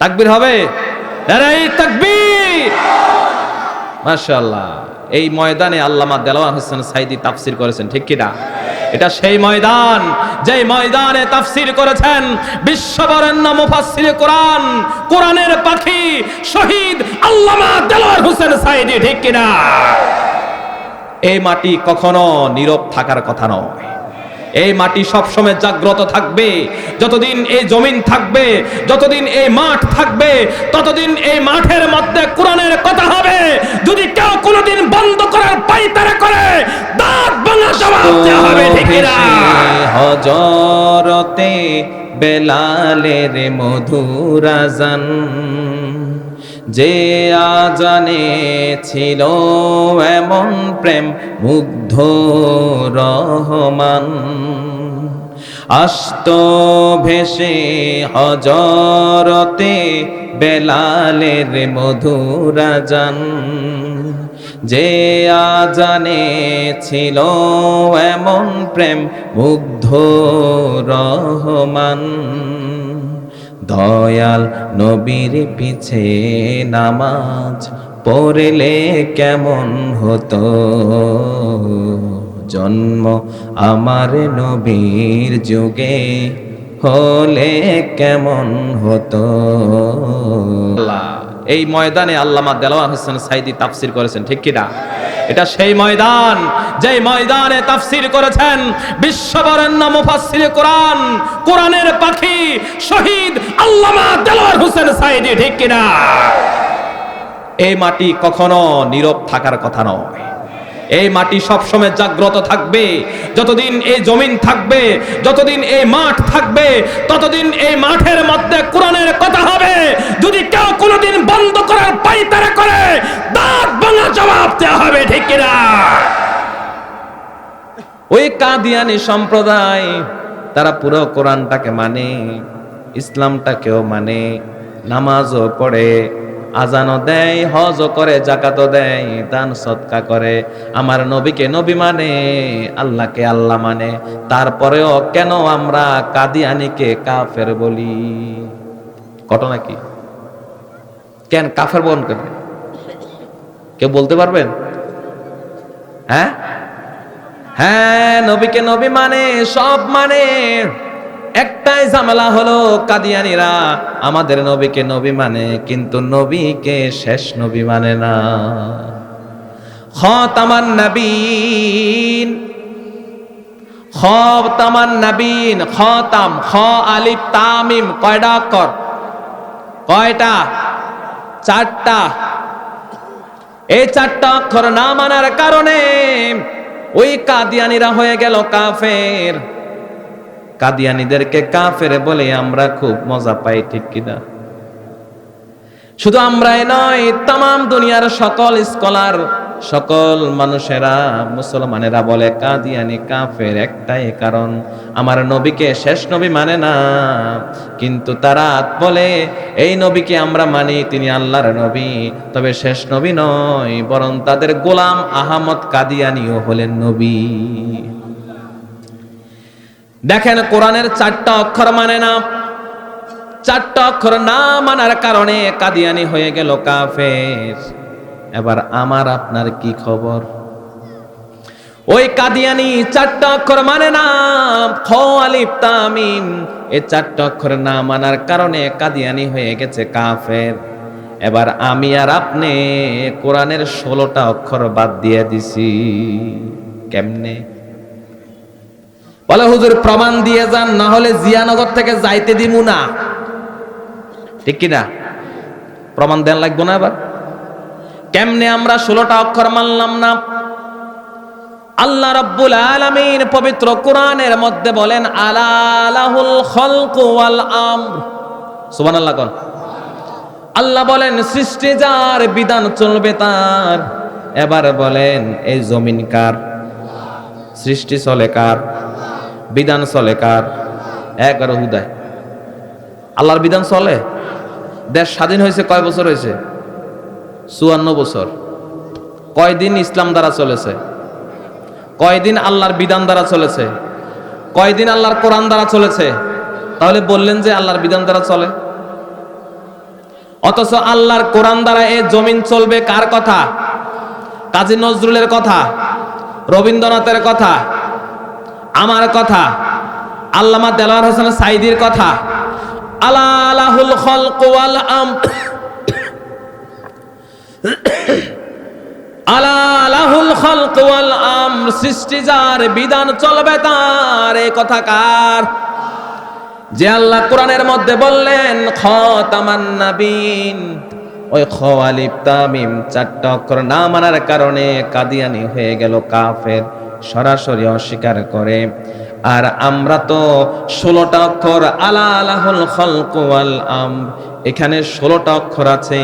তাকবীর হবে? মাশাআল্লাহ। এই ময়দানে আল্লামা দেলোয়ার হোসেন সাইদি তাফসির করেছেন, ঠিক কি না এটা সেই ময়দান, যেই ময়দানে তাফসির করেছেন বিশ্ববরেণ্য মুফাসসির কোরআন, কোরআনের পাখি শহীদ আল্লামা দেলোয়ার হোসেন সাইদি, ঠিক কি না এই মাটি কখনো নীরব থাকার কথা নয়। এই মাটি সবসময় জাগ্রত থাকবে। যতদিন এই জমিন থাকবে, যতদিন এই মাঠ থাকবে, ততদিন এই মাঠের মধ্যে কোরআনের কথা হবে। যদি কেউ কোনোদিন বন্ধ করার পাইতারা করে, দাঁত ভাঙা জবাব দেওয়া হবে, ঠিক কিনা? হজরতে বেলালের মধুরাজান যে আজানে ছিল এমন প্রেম মুগ্ধ রহমান। আস্ত ভেসে হজরতে বেলালের মধুরাজান যে আজানে ছিল এমন প্রেম মুগ্ধ রহমান। দয়াল নবীর পিছে নামাজ পড়লে কেমন হতো? জন্ম আমার নবীর যুগে হলে কেমন হতো? এই ময়দানে আল্লামা দেলোয়ার হোসেন সাইদি তাফসির করেছেন, ঠিক কিনা এটা সেই ময়দান, যেই ময়দানে তাফসির করেছেন বিশ্ববরেণ্য মুফাসসির কোরআন, কোরআনের পাখি শহীদ আল্লামা দেলোয়ার হোসেন সাইদি ঠিক কিনা? এই মাটি কখনো নীরব থাকার কথা নয়। এই মাটি সবসময় জাগ্রত থাকবে। যতদিন এই জমিন থাকবে, যতদিন এই মাঠ থাকবে, ততদিন এই মাঠের মধ্যে কোরআনের কথা হবে। যদি কেউ কোনোদিন বন্ধ করার পাইতারা করে, দাঁত ভাঙা জবাব দেওয়া হবে, ঠিক কিনা? ওই কাদিয়ানি সম্প্রদায়, তারা পুরো কোরআনটাকে মানে ইসলামটাকেও মানে নামাজও পড়ে আজানও দেয়, হজও করে, জাকাতও দেয়, দান সৎকা করে। আমার নবীকে নবী মানে আল্লাহকে আল্লাহ মানে। তারপরেও কেন আমরা কাদিয়ানিকে কাফের বলি? ঘটনা কি কেন কাফের বন কেন? কেউ বলতে পারবেন? হ্যাঁ? হ্যাঁ নবীকে নবী মানে সব মানে। একটাই ঝামেলা হলো কাদিয়ানিরা, আমাদের নবীকে নবী মানে কিন্তু নবীকে শেষ নবী মানে না। খতামান নবীন খতামান নবীন, খতাম, খ আলিফ তামিম, কয়টা অক্ষর কয়টা? চারটা। এই চারটা অক্ষর না মানার কারণে ওই কাদিয়ানিরা হয়ে গেল কাফের। কাদিয়ানিদেরকে কাফের বলে আমরা খুব মজা পাই, ঠিক কিনা? শুধু আমরাই নয় তাম দুনিয়ার সকল স্কলার, সকল মানুষেরা, মুসলমানেরা বলে কাদিয়ানি কাফের একটাই কারণ, আমার নবীকে শেষ নবী মানে না, কিন্তু তারা বলে, এই নবীকে আমরা মানি, তিনি আল্লাহর নবী। তবে শেষ নবী নয়, বরং তাদের গোলাম আহমদ কাদিয়ানিও হলেন নবী। দেখেন কোরআনের চারটা অক্ষর মানে না। চারটা অক্ষর না মানার কারণে কাদিয়ানি হয়ে গেল কাফের। এবার আমার আপনার কি খবর? ওই কাদিয়ানি চারটা অক্ষর মানে না। খ আলিফ, তামিম এই চারটা অক্ষর না মানার কারণে কাদিয়ানি হয়ে গেছে কাফের। এবার আমি আর আপনি কোরআনের ষোলোটা অক্ষর বাদ দিয়ে দিছি। কেমনে? বলে, হুজুর, প্রমাণ দিয়ে যান, না হলে জিয়ানগর থেকে যাইতে দিমু না। ঠিক কিনা? প্রমাণ দেন লাগবো না এবার কেমনে আমরা ষোলোটা অক্ষর মানলাম না? আল্লাহ রাব্বুল আলামিন পবিত্র কোরআনের মধ্যে বলেন আলালাহুল খলকু ওয়াল আমর। সুবহানাল্লাহ আল্লাহ বলেন, সৃষ্টি যার, বিধান চলবে তার। এবার বলেন, এই জমিন কার? সৃষ্টি চলে কার? বিধান চলে কার? এগারো হুদায়। আল্লাহর বিধান চলে? দেশ স্বাধীন হয়েছে কয় বছর হয়েছে? চুয়ান্ন বছর। কয়দিন ইসলাম দ্বারা চলেছে? কয়দিন আল্লাহর বিধান দ্বারা চলেছে? কয়দিন আল্লাহর কোরআন দ্বারা চলেছে? তাহলে বললেন যে আল্লাহর বিধান দ্বারা চলে। অথচ আল্লাহর কোরআন দ্বারা এ জমিন চলবে কার কথা? কাজী নজরুলের কথা? রবীন্দ্রনাথের কথা? আমার কথা, আল্লামা দেলোয়ার হোসেন সাইদির কথা আলা আলাহুল খলক ওয়াল আম আলা আলাহুল খলক ওয়াল আম, সৃষ্টি যার বিধান চলবে তার এই কথা কার? যে আল্লাহ কোরআনের মধ্যে বললেন, খতামান নাবিন, ওই খ আলিফ তামিম, চারটা অক্ষর না মানার কারণে কাদিয়ানি হয়ে গেল কাফের। সরাসরি অস্বীকার করে। আর আমরা তো ষোলোটা অক্ষর আলা আলাহুল খলক ওয়াল আম এখানে ষোলোটা অক্ষর আছে।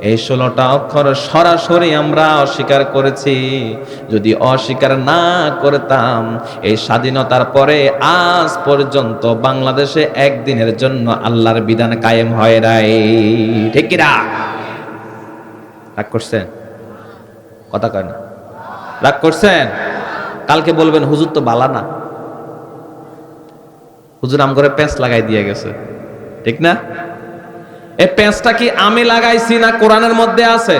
এই ষোলোটা অক্ষর সরাসরি আমরা অস্বীকার করেছি। যদি অস্বীকার না করতাম, এই স্বাধীনতার পরে আজ পর্যন্ত বাংলাদেশে একদিনের জন্য আল্লাহর বিধান কায়েম হয় নাই। ঠিক রাগ করছেন? কথা কয় না। রাগ করছেন? কালকে বলবেন, হুজুর তো বালা না। হুজুর আম করে প্যাঁচ লাগাই দিয়ে গেছে। ঠিক না? এই প্যাঁচটা কি আমি লাগাইছি না কোরআনের মধ্যে আছে?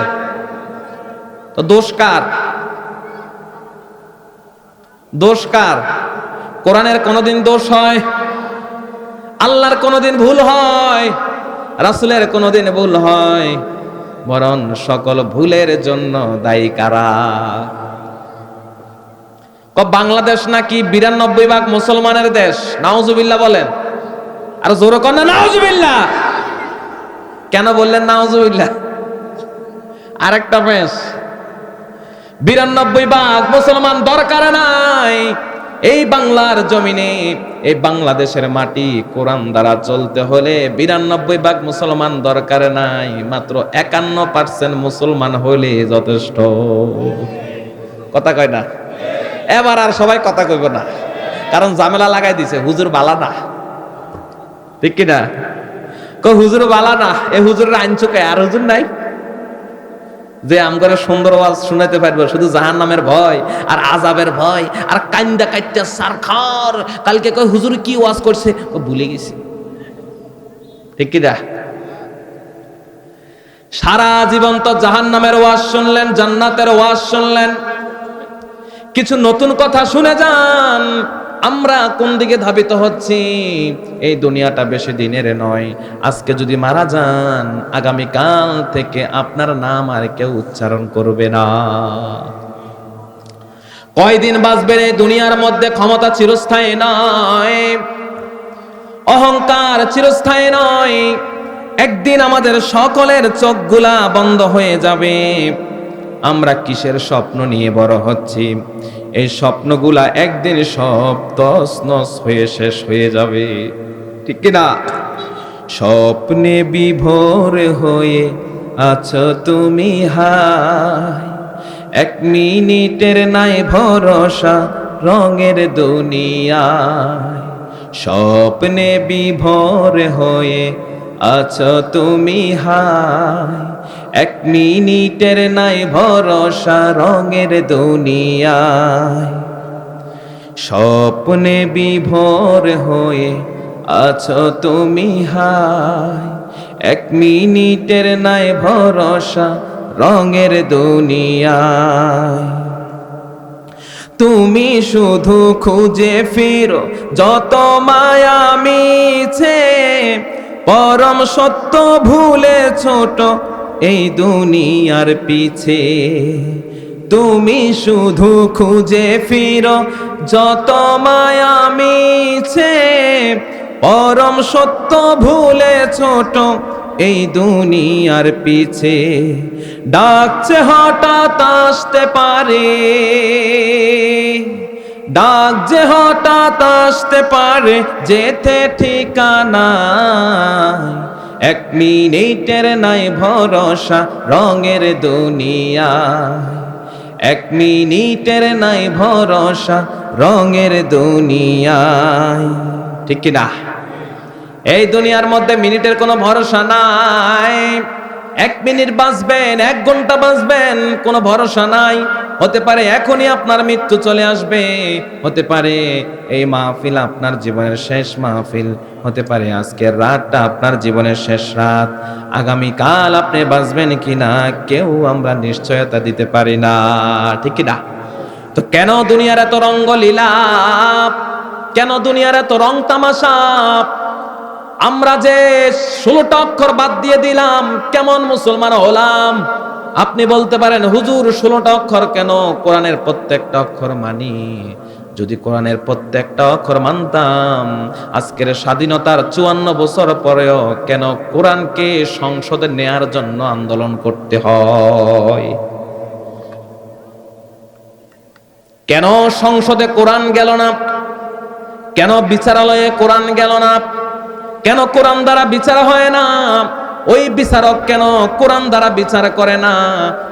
তো দোষ কার? দোষ কার? কোরআনের কোনোদিন দোষ হয়, আল্লাহর কোনোদিন ভুল হয়, রাসুলের কোনোদিন ভুল হয়, বরং সকল ভুলের জন্য দায়ী কারা? বাংলাদেশ নাকি বিরানব্বই ভাগ মুসলমানের দেশ? নাউজুবিল্লাহ বলেন। আর জোরে কর না নাউজুবিল্লাহ কেন বললেন নাউজুবিল্লাহ আরেকটা বেশ বিরানব্বই ভাগ মুসলমান দরকার নাই। এই বাংলার জমিনে, এই বাংলাদেশের মাটি কোরআন দ্বারা চলতে হলে বিরানব্বই ভাগ মুসলমান দরকার নাই। মাত্র একান্ন পার্সেন্ট মুসলমান হলে যথেষ্ট। কথা কয় না? এবার আর সবাই কথা কইব না। কারণ ঝামেলা লাগাই দিছে, হুজুর বালা না। ঠিক কিনা? ক, হুজুর বালা না, এ হুজুরের আইন চোখে আর হুজুর নাই? যে আমগরে সুন্দর ওয়াজ শুনাইতে পারব, শুধু জাহান নামের ভয় আর আজাবের ভয় আর কান্দা কাইটা সারখার। কালকে কই হুজুর কি ওয়াজ করছে? ভুলে গেছি। ঠিক কি দা সারা জীবন তো জাহান নামের ওয়াজ শুনলেন, জান্নাতের ওয়াজ শুনলেন। কিছু নতুন কথা শুনে যান। আমরা কোন দিকে ধাবিত হচ্ছি? এই দুনিয়াটা বেশি দিনের নয়। আজকে যদি মারা যান আগামী কাল থেকে আপনার নাম আর কেউ উচ্চারণ করবে না। কয়দিন বাঁচবেন এই দুনিয়ার মধ্যে ক্ষমতা চিরস্থায়ী নয়? অহংকার চিরস্থায়ী নয়। একদিন আমাদের সকলের চোখগুলা বন্ধ হয়ে যাবে। আমরা কিসের স্বপ্ন নিয়ে বড় হচ্ছি? এই স্বপ্নগুলা একদিন সব তছনছ হয়ে শেষ হয়ে যাবে। ঠিক কিনা স্বপ্নে বিভোর হয়ে আছো তুমি হায়। এক মিনিটের নাই ভরসা রঙের দুনিয়ায়। স্বপ্নে বিভোর হয়ে আছো তুমি হায়। এক মিনিটের নাই ভরসা রঙের দুনিয়ায়। স্বপ্নে বিভোর হয়ে আছো তুমি হায়। এক মিনিটের নাই ভরসা রঙের দুনিয়ায়। তুমি শুধু খুঁজে ফিরো যত মায়া মিছে, পরম সত্য ভুলে ছোট এই দুনিয়ার পিছে। তুমি শুধু খুঁজে ফিরো যত মায়া মিছে। পরম সত্য ভুলে ছোট এই দুনিয়ার পিছে। ডাকছে হঠাৎ আসতে পারে। ডাক যে হঠাৎ আসতে পারে যেতে ঠিকানা। এক মিনিটের নাই ভরসা রঙের দুনিয়া। এক মিনিটের নাই ভরসা রঙের দুনিয়ায় ঠিক কি না এই দুনিয়ার মধ্যে মিনিটের কোনো ভরসা নাই। এক মিনিট বাঁচবেন, এক ঘণ্টা বাঁচবেন, কোনো ভরসা নাই। হতে পারে এখনই আপনার মৃত্যু চলে আসবে। হতে পারে এই মাহফিল আপনার জীবনের শেষ মাহফিল। হতে পারে আজকের রাতটা আপনার জীবনের শেষ রাত। আগামী কাল আপনি বাঁচবেন কি না কেউ আমরা নিশ্চয়তা দিতে পারি না। ঠিক না তো কেন দুনিয়ার এত রঙ্গলীলা কেন দুনিয়ার এত রং তামাশা? আমরা যে ষোলোটা অক্ষর বাদ দিয়ে দিলাম, কেমন মুসলমান হলাম? আপনি বলতে পারেন, হুজুর, ষোলোটা অক্ষর কেন? কোরআনের প্রত্যেকটা অক্ষর মানি। যদি কোরআনের প্রত্যেকটা অক্ষর মানতাম, আজকের স্বাধীনতার চুয়ান্ন বছর পরেও কেন কোরআনকে সংসদে নেয়ার জন্য আন্দোলন করতে হয়? কেন সংসদে কোরআন গেল না? কেন বিচারালয়ে কোরআন গেল না? কেন কোরআন দ্বারা বিচার হয় না? ওই বিচারক কেন কোরআন দ্বারা বিচার করে না?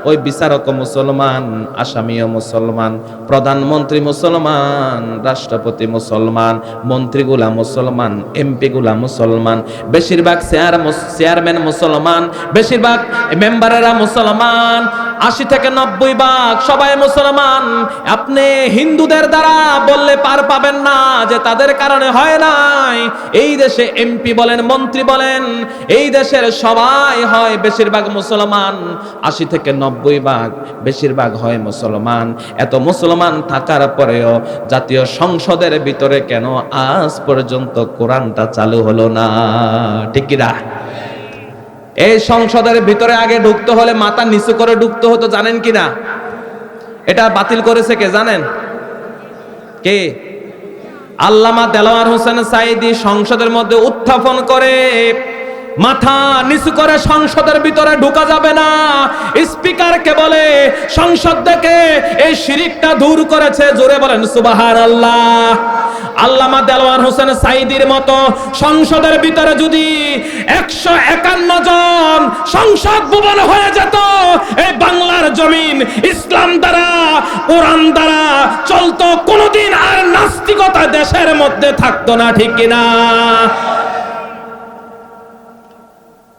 ওই বিচারক মুসলমান, আসামিও মুসলমান, প্রধানমন্ত্রী মুসলমান, রাষ্ট্রপতি মুসলমান, মন্ত্রীগুলা মুসলমান এমপি গুলা মুসলমান, বেশিরভাগ চেয়ার চেয়ারম্যান মুসলমান, বেশিরভাগ মেম্বারেরা মুসলমান আশি থেকে নব্বই ভাগ সবাই মুসলমান। আপনি হিন্দুদের দ্বারা বললে পার পাবেন না যে তাদের কারণে হয় নাই। এই দেশে এমপি বলেন, মন্ত্রী বলেন, এই দেশের সবাই হয় বেশিরভাগ মুসলমান। আশি থেকে নব্বই ভাগ বেশিরভাগ হয় মুসলমান। এত মুসলমান থাকার পরেও জাতীয় সংসদের ভিতরে কেন আজ পর্যন্ত কোরআনটা চালু হলো না? ঠিক এই সংসদের ভিতরে আগে ঢুকতে হলে মাথা নিচু করে ঢুকতে হতো, জানেন কি না? এটা বাতিল করেছে কে, জানেন? কে? আল্লামা দেলোয়ার হোসেন সাইদি সংসদের মধ্যে উত্থাপন করে। মাথা নিচু করে সংসদের ভিতরে ঢোকা যাবে না। স্পিকারকে বলে, সংসদ থেকে এই শিরিকটা দূর করেছে, জোরে বলেন সুবাহান আল্লাহ আল্লামা দেলোয়ার হোসেন সাইদির মতো সংসদের ভিতরে যদি একশো একান্ন জন সংসদ ভবন হয়ে যেত, এই বাংলার জমিন ইসলাম দ্বারা, কোরআন দ্বারা চলতো, কোনোদিন আর নাস্তিকতা দেশের মধ্যে থাকতো না, ঠিক কিনা?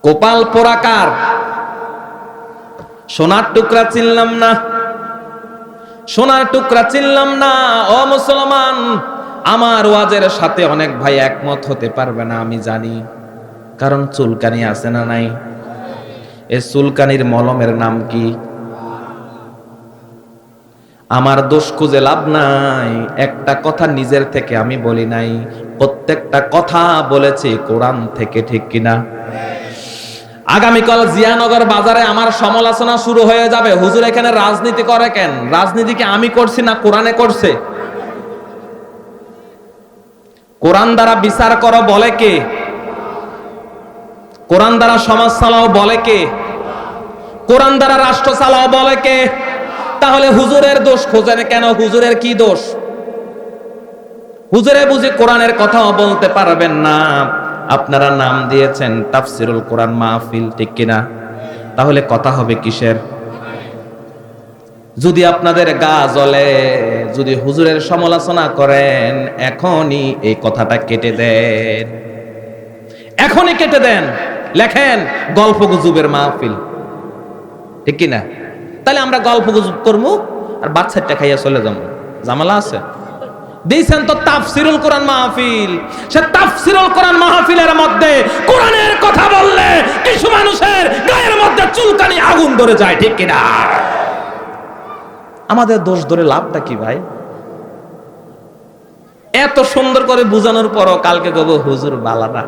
কোপাল পোড়াকার সোনার টুকরা চিনলাম না। সোনার টুকরা চিনলাম না। ও মুসলমান, আমার ওয়াজের সাথে অনেক ভাই একমত হতে পারবে না, আমি জানি। কারণ চুলকানি আছে না নাই? এ চুলকানির মলমের নাম কি? আমার দোষ খুঁজে লাভ নাই। একটা কথা নিজের থেকে আমি বলি নাই। প্রত্যেকটা কথা বলেছি কোরআন থেকে ঠিক কিনা? আগামীকাল জিয়ানগর বাজারে আমার সমালোচনা শুরু হয়ে যাবে। হুজুর এখানে রাজনীতি করে কেন? রাজনীতি কি আমি করছি না কোরআনে করছে? কোরআন দ্বারা বিচার করো বলে কে? কোরআন দ্বারা সমাজ চালাও বলে কে? কোরআন দ্বারা রাষ্ট্র চালাও বলে কে? তাহলে হুজুরের দোষ খোঁজেন কেন? হুজুরের কি দোষ? হুজুরে বুঝি কোরআনের কথাও বলতে পারবেন না। আপনারা নাম দিয়েছেন তাফসিরুল কোরআন মাহফিল, ঠিক কিনা? তাহলে কথা হবে কিসের? যদি আপনাদের গা জ্বলে, যদি হুজুরের সমালোচনা করেন, এখনই এই কথাটা কেটে দেন। এখনই কেটে দেন। লেখেন, গল্প গুজবের মাহফিল। ঠিক কিনা? তাহলে আমরা গল্প গুজব করব আর বাচ্চাটা খাইয়া চলে যাব জামালা আছে? দিয়েছেন তো তাফসিরুল কোরআন মাহফিল। সে তাফসিরুল কোরআন মাহফিলের মধ্যে কোরআনের কথা বললে কিছু মানুষের গায়ের মধ্যে চুলকানি আগুন ধরে যায়, ঠিক কিনা? আমাদের দোষ ধরে লাভটা কি ভাই? এত সুন্দর করে বুঝানোর পরও কালকে কব হুজুর বালাটা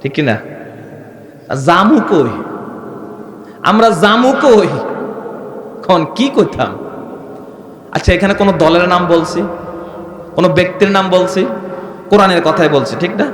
ঠিক কিনা? জামু কই? আমরা জামু কই? খন কি কইতাম? আচ্ছা এখানে কোন দলের নাম বলছি? কোন ব্যক্তির নাম বলছি? কোরআনের কথাই বলছি ঠিক না?